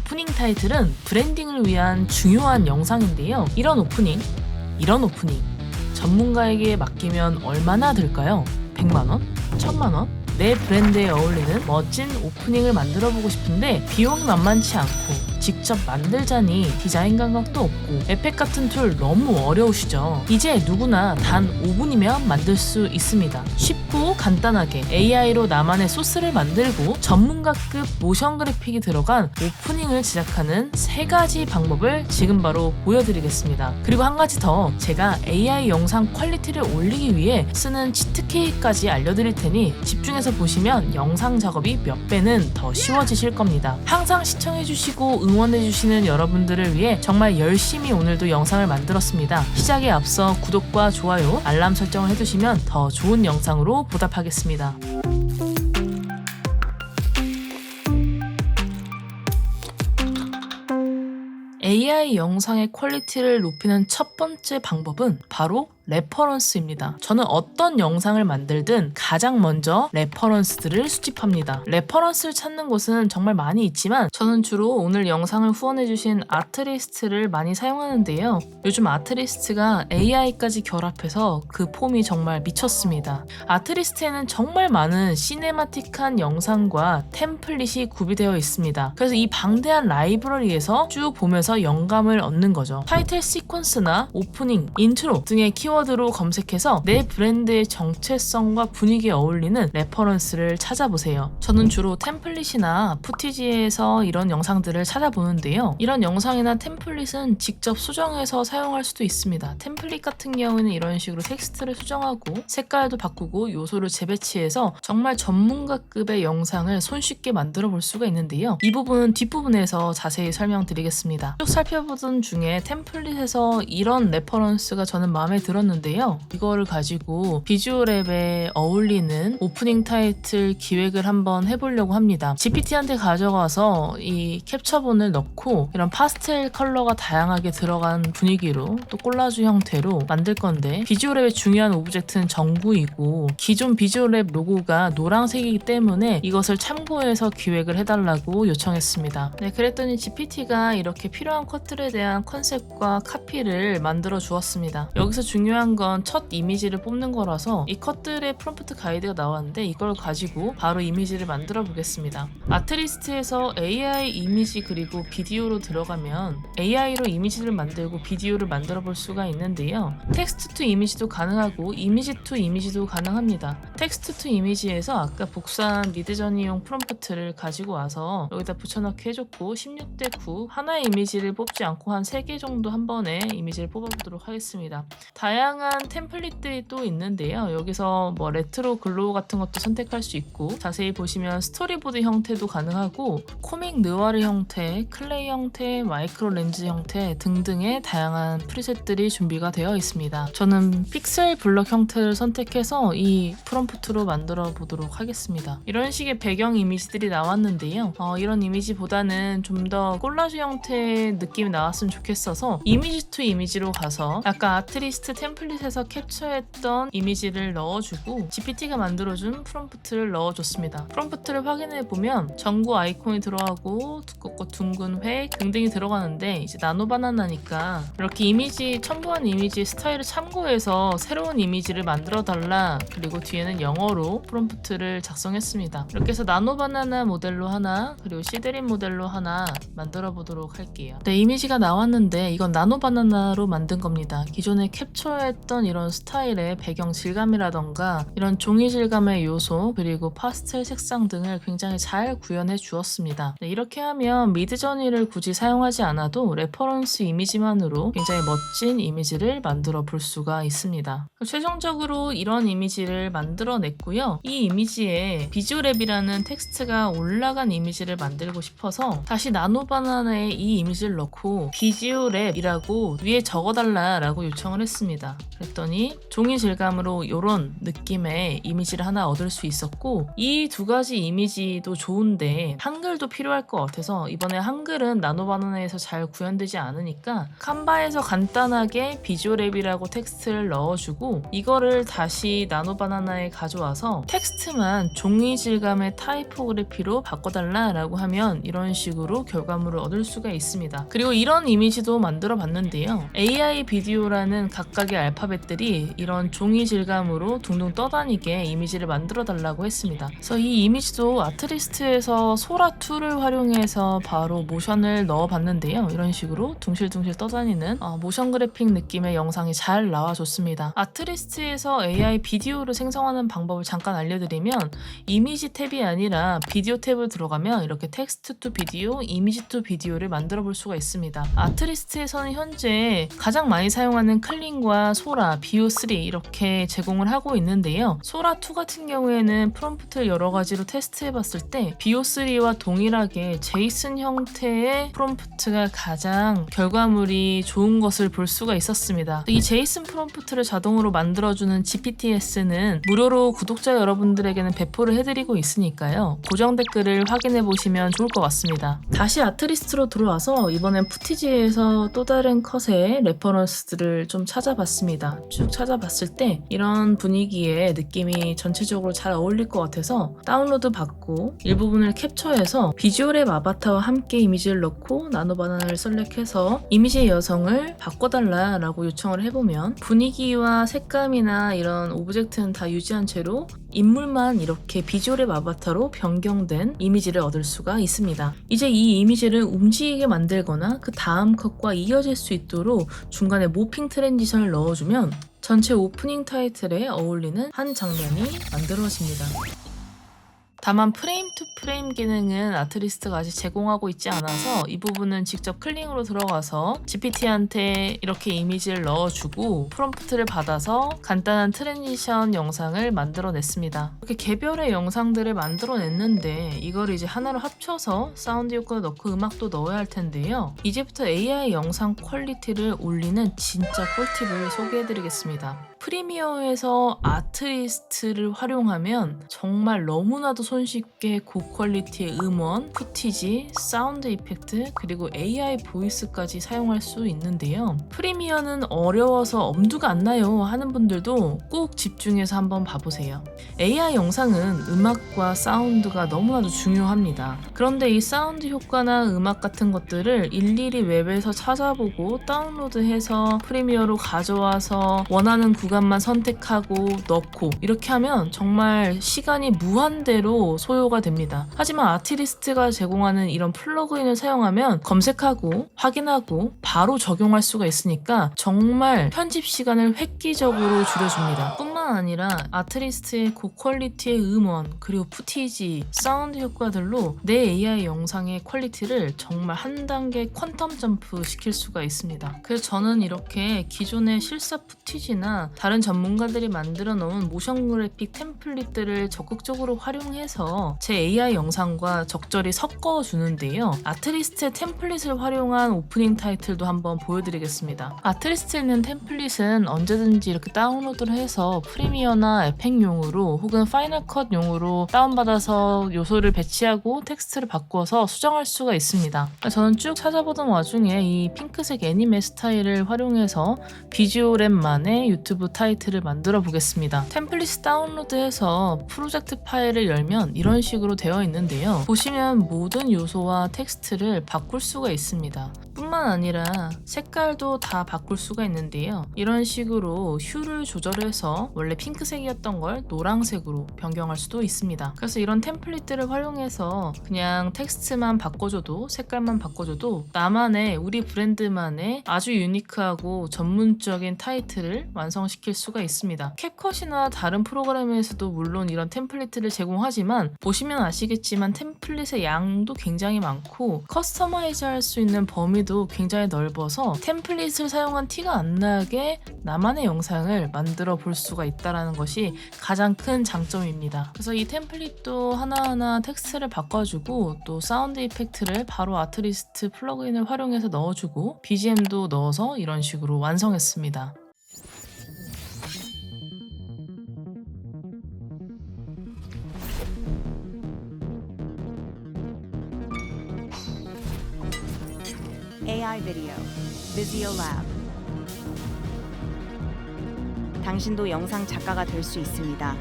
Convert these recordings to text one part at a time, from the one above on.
오프닝 타이틀은 브랜딩을 위한 중요한 영상인데요. 이런 오프닝, 이런 오프닝, 전문가에게 맡기면 얼마나 들까요? 100만원? 1000만원? 내 브랜드에 어울리는 멋진 오프닝을 만들어 보고 싶은데 비용이 만만치 않고 직접 만들자니 디자인 감각도 없고 에펙 같은 툴 너무 어려우시죠? 이제 누구나 단 5분이면 만들 수 있습니다. 쉽고 간단하게 AI로 나만의 소스를 만들고 전문가급 모션 그래픽이 들어간 오프닝을 제작하는 세 가지 방법을 지금 바로 보여드리겠습니다. 그리고 한 가지 더 제가 AI 영상 퀄리티를 올리기 위해 쓰는 치트키까지 알려드릴 테니 집중해서 보시면 영상 작업이 몇 배는 더 쉬워지실 겁니다. 항상 시청해주시고 응원해주시는 여러분들을 위해 정말 열심히 오늘도 영상을 만들었습니다. 시작에 앞서 구독과 좋아요, 알람 설정을 해두시면 더 좋은 영상으로 보답하겠습니다. AI 영상의 퀄리티를 높이는 첫 번째 방법은 바로 레퍼런스입니다. 저는 어떤 영상을 만들든 가장 먼저 레퍼런스들을 수집합니다. 레퍼런스를 찾는 곳은 정말 많이 있지만 저는 주로 오늘 영상을 후원해주신 아트리스트를 많이 사용하는데요. 요즘 아트리스트가 AI까지 결합해서 그 폼이 정말 미쳤습니다. 아트리스트에는 정말 많은 시네마틱한 영상과 템플릿이 구비되어 있습니다. 그래서 이 방대한 라이브러리에서 쭉 보면서 영감을 얻는 거죠. 타이틀 시퀀스나 오프닝, 인트로 등의 키워드 로 검색해서 내 브랜드의 정체성과 분위기에 어울리는 레퍼런스를 찾아보세요. 저는 주로 템플릿이나 푸티지에서 이런 영상들을 찾아보는데요. 이런 영상이나 템플릿은 직접 수정해서 사용할 수도 있습니다. 템플릿 같은 경우에는 이런 식으로 텍스트를 수정하고 색깔도 바꾸고 요소를 재배치해서 정말 전문가급의 영상을 손쉽게 만들어 볼 수가 있는데요. 이 부분은 뒷부분에서 자세히 설명드리겠습니다. 쭉 살펴보던 중에 템플릿에서 이런 레퍼런스가 저는 마음에 들 었는데요. 이거를 가지고 비주얼앱에 어울리는 오프닝 타이틀 기획을 한번 해보려고 합니다. GPT한테 가져가서 이 캡처본을 넣고 이런 파스텔 컬러가 다양하게 들어간 분위기로 또 콜라주 형태로 만들 건데 비주얼앱의 중요한 오브젝트는 정구이고 기존 비주얼앱 로고가 노란색이기 때문에 이것을 참고해서 기획을 해달라고 요청했습니다. 네, 그랬더니 GPT가 이렇게 필요한 컷들에 대한 컨셉과 카피를 만들어 주었습니다. 여기서 중요 한 건 첫 이미지를 뽑는 거라서 이 컷들의 프롬프트 가이드가 나왔는데 이걸 가지고 바로 이미지를 만들어 보겠습니다. 아트리스트에서 AI 이미지 그리고 비디오로 들어가면 AI로 이미지를 만들고 비디오를 만들어 볼 수가 있는데요. 텍스트 투 이미지도 가능하고 이미지 투 이미지도 가능합니다. 텍스트 투 이미지에서 아까 복사한 미드저니용 프롬프트를 가지고 와서 여기다 붙여넣기 해줬고 16대 9 하나의 이미지를 뽑지 않고 한 3개 정도 한 번에 이미지를 뽑아보도록 하겠습니다. 다양한 템플릿들이 또 있는데요. 여기서 뭐 레트로 글로우 같은 것도 선택할 수 있고 자세히 보시면 스토리보드 형태도 가능하고 코믹 느와르 형태, 클레이 형태, 마이크로 렌즈 형태 등등의 다양한 프리셋들이 준비가 되어 있습니다. 저는 픽셀 블럭 형태를 선택해서 이 프롬프트로 만들어 보도록 하겠습니다. 이런 식의 배경 이미지들이 나왔는데요. 어, 이런 이미지보다는 좀 더 콜라주 형태의 느낌이 나왔으면 좋겠어서 이미지 투 이미지로 가서 아까 아트리스트 템 플릿에서 캡처했던 이미지를 넣어주고 GPT가 만들어준 프롬프트를 넣어줬습니다. 프롬프트를 확인해 보면 전구 아이콘이 들어가고 두껍고 둥근 획 등등이 들어가는데 이제 나노바나나니까 이렇게 이미지 첨부한 이미지 스타일을 참고해서 새로운 이미지를 만들어 달라 그리고 뒤에는 영어로 프롬프트를 작성했습니다. 이렇게 해서 나노바나나 모델로 하나 그리고 시드린 모델로 하나 만들어 보도록 할게요. 네 이미지가 나왔는데 이건 나노바나나로 만든 겁니다. 기존에 캡처 했던 이런 스타일의 배경 질감이라던가 이런 종이 질감의 요소 그리고 파스텔 색상 등을 굉장히 잘 구현해 주었습니다. 네, 이렇게 하면 미드저니를 굳이 사용하지 않아도 레퍼런스 이미지만으로 굉장히 멋진 이미지를 만들어 볼 수가 있습니다. 최종적으로 이런 이미지를 만들어 냈고요. 이 이미지에 비주얼앱이라는 텍스트가 올라간 이미지를 만들고 싶어서 다시 나노바나나에 이 이미지를 넣고 비주얼앱이라고 위에 적어달라라고 요청을 했습니다. 했습니다. 그랬더니 종이 질감으로 이런 느낌의 이미지를 하나 얻을 수 있었고 이 두 가지 이미지도 좋은데 한글도 필요할 것 같아서 이번에 한글은 나노바나나에서 잘 구현되지 않으니까 칸바에서 간단하게 비주얼 앱이라고 텍스트를 넣어주고 이거를 다시 나노바나나에 가져와서 텍스트만 종이 질감의 타이포그래피로 바꿔달라라고 하면 이런 식으로 결과물을 얻을 수가 있습니다. 그리고 이런 이미지도 만들어 봤는데요. AI 비디오라는 각각의 알파벳들이 이런 종이 질감으로 둥둥 떠다니게 이미지를 만들어 달라고 했습니다. 그래서 이 이미지도 아트리스트에서 소라2를 활용해서 바로 모션을 넣어 봤는데요. 이런 식으로 둥실둥실 떠다니는 어, 모션 그래픽 느낌의 영상이 잘 나와줬습니다. 아트리스트에서 AI 비디오를 생성하는 방법을 잠깐 알려드리면 이미지 탭이 아니라 비디오 탭을 들어가면 이렇게 텍스트 투 비디오, 이미지 투 비디오를 만들어 볼 수가 있습니다. 아트리스트에서는 현재 가장 많이 사용하는 클린과 소라, 비오3 이렇게 제공을 하고 있는데요. 소라2 같은 경우에는 프롬프트를 여러 가지로 테스트해 봤을 때 비오3와 동일하게 제이슨 형태의 프롬프트가 가장 결과물이 좋은 것을 볼 수가 있었습니다. 이 제이슨 프롬프트를 자동으로 만들어주는 GPTS는 무료로 구독자 여러분들에게는 배포를 해드리고 있으니까요. 고정 댓글을 확인해 보시면 좋을 것 같습니다. 다시 아트리스트로 들어와서 이번엔 푸티지에서 또 다른 컷의 레퍼런스들을 좀 찾아봤습니다. 쭉 찾아봤을 때 이런 분위기의 느낌이 전체적으로 잘 어울릴 것 같아서 다운로드 받고 일부분을 캡처해서 비주얼의 아바타와 함께 이미지를 넣고 나노바나나를 셀렉해서 이미지의 여성을 바꿔달라 라고 요청을 해보면 분위기와 색감이나 이런 오브젝트는 다 유지한 채로 인물만 이렇게 비주얼의 아바타로 변경된 이미지를 얻을 수가 있습니다. 이제 이 이미지를 움직이게 만들거나 그 다음 컷과 이어질 수 있도록 중간에 모핑 트랜지션을 넣어주면 전체 오프닝 타이틀에 어울리는 한 장면이 만들어집니다. 다만 프레임 투 프레임 기능은 아트리스트가 아직 제공하고 있지 않아서 이 부분은 직접 클릭으로 들어가서 GPT한테 이렇게 이미지를 넣어주고 프롬프트를 받아서 간단한 트랜지션 영상을 만들어냈습니다. 이렇게 개별의 영상들을 만들어냈는데 이걸 이제 하나로 합쳐서 사운드 효과도 넣고 음악도 넣어야 할 텐데요. 이제부터 AI 영상 퀄리티를 올리는 진짜 꿀팁을 소개해드리겠습니다. 프리미어에서 아트리스트를 활용하면 정말 너무나도 손쉽게 고퀄리티의 음원, 푸티지, 사운드 이펙트, 그리고 AI 보이스까지 사용할 수 있는데요. 프리미어는 어려워서 엄두가 안 나요 하는 분들도 꼭 집중해서 한번 봐보세요. AI 영상은 음악과 사운드가 너무나도 중요합니다. 그런데 이 사운드 효과나 음악 같은 것들을 일일이 웹에서 찾아보고 다운로드해서 프리미어로 가져와서 원하는 구간 만 선택하고 넣고 이렇게 하면 정말 시간이 무한대로 소요가 됩니다. 하지만 아티리스트가 제공하는 이런 플러그인을 사용하면 검색하고 확인하고 바로 적용할 수가 있으니까 정말 편집 시간을 획기적으로 줄여줍니다. 뿐만 아니라 아트리스트의 고퀄리티의 음원 그리고 푸티지, 사운드 효과들로 내 AI 영상의 퀄리티를 정말 한 단계 퀀텀 점프 시킬 수가 있습니다. 그래서 저는 이렇게 기존의 실사 푸티지나 다른 전문가들이 만들어 놓은 모션 그래픽 템플릿들을 적극적으로 활용해서 제 AI 영상과 적절히 섞어 주는데요. 아트리스트의 템플릿을 활용한 오프닝 타이틀도 한번 보여드리겠습니다. 아트리스트에 있는 템플릿은 언제든지 이렇게 다운로드를 해서 프리미어나 에펙용으로 혹은 파이널 컷용으로 다운받아서 요소를 배치하고 텍스트를 바꿔서 수정할 수가 있습니다. 저는 쭉 찾아보던 와중에 이 핑크색 애니메 스타일을 활용해서 비주얼앱만의 유튜브 타이틀을 만들어 보겠습니다. 템플릿 다운로드해서 프로젝트 파일을 열면 이런 식으로 되어 있는데요. 보시면 모든 요소와 텍스트를 바꿀 수가 있습니다. 뿐만 아니라 색깔도 다 바꿀 수가 있는데요. 이런 식으로 휴를 조절해서 원래 핑크색이었던 걸 노란색으로 변경할 수도 있습니다. 그래서 이런 템플릿들을 활용해서 그냥 텍스트만 바꿔줘도 색깔만 바꿔줘도 나만의 우리 브랜드만의 아주 유니크하고 전문적인 타이틀을 완성시킬 수가 있습니다. 캡컷이나 다른 프로그램에서도 물론 이런 템플릿을 제공하지만 보시면 아시겠지만 템플릿의 양도 굉장히 많고 커스터마이즈 할 수 있는 범위 도 굉장히 넓어서 템플릿을 사용한 티가 안 나게 나만의 영상을 만들어 볼 수가 있다는 것이 가장 큰 장점입니다. 그래서 이 템플릿도 하나하나 텍스트를 바꿔주고 또 사운드 이펙트를 바로 아트리스트 플러그인을 활용해서 넣어주고 BGM도 넣어서 이런 식으로 완성했습니다. AI Video Visio Lab 당신도 영상 작가가 될 수 있습니다.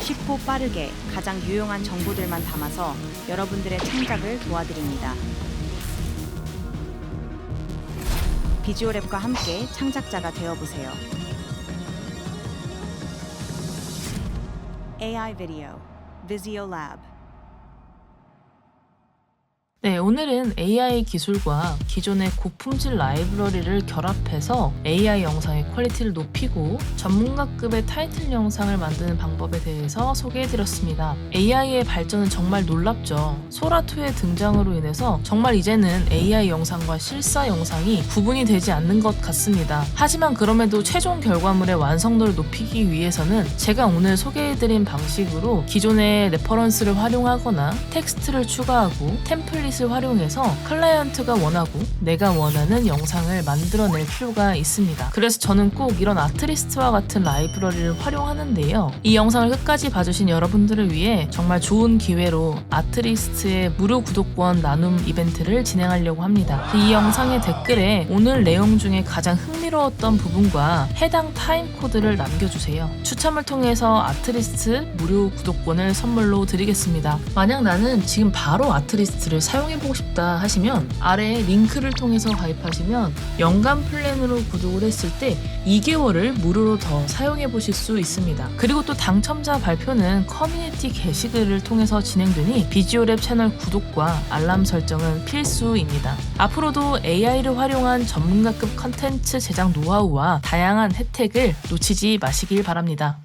쉽고 빠르게 가장 유용한 정보들만 담아서 여러분들의 창작을 도와드립니다. 비주얼 앱과 함께 창작자가 되어보세요. AI Video Visio Lab 네, 오늘은 AI 기술과 기존의 고품질 라이브러리를 결합해서 AI 영상의 퀄리티를 높이고 전문가급의 타이틀 영상을 만드는 방법에 대해서 소개해드렸습니다. AI의 발전은 정말 놀랍죠. 소라2의 등장으로 인해서 정말 이제는 AI 영상과 실사 영상이 구분이 되지 않는 것 같습니다. 하지만 그럼에도 최종 결과물의 완성도를 높이기 위해서는 제가 오늘 소개해드린 방식으로 기존의 레퍼런스를 활용하거나 텍스트를 추가하고 템플릿 을 활용해서 클라이언트가 원하고 내가 원하는 영상을 만들어낼 필요가 있습니다. 그래서 저는 꼭 이런 아트리스트와 같은 라이브러리를 활용하는데요. 이 영상을 끝까지 봐주신 여러분들을 위해 정말 좋은 기회로 아트리스트의 무료 구독권 나눔 이벤트를 진행하려고 합니다. 이 영상의 댓글에 오늘 내용 중에 가장 흥미로웠던 부분과 해당 타임 코드를 남겨주세요. 추첨을 통해서 아트리스트 무료 구독권을 선물로 드리겠습니다. 만약 나는 지금 바로 아트리스트를 사용해보고 싶다 하시면 아래 링크를 통해서 가입하시면 연간 플랜으로 구독을 했을 때 2개월을 무료로 더 사용해보실 수 있습니다. 그리고 또 당첨자 발표는 커뮤니티 게시글을 통해서 진행되니 비지오랩 채널 구독과 알람 설정은 필수입니다. 앞으로도 AI를 활용한 전문가급 컨텐츠 제작 노하우와 다양한 혜택을 놓치지 마시길 바랍니다.